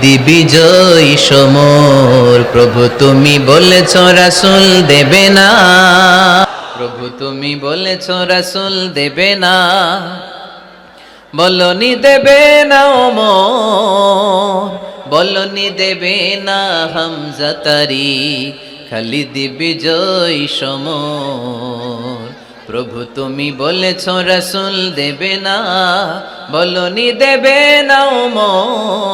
দিবি জয় সমর। প্রভু তুমি বলেছ রাসুল দেবে না। প্রভু তুমি বলেছ রাসুল দেবে না। বলনি দেবে না ওমর। বলনি দেবে না হামজাতারি খালি দিবি জয় সমর। প্রভু তুমি বলেছ রাসুল দেবে না। বলনি দেবে না ওমর।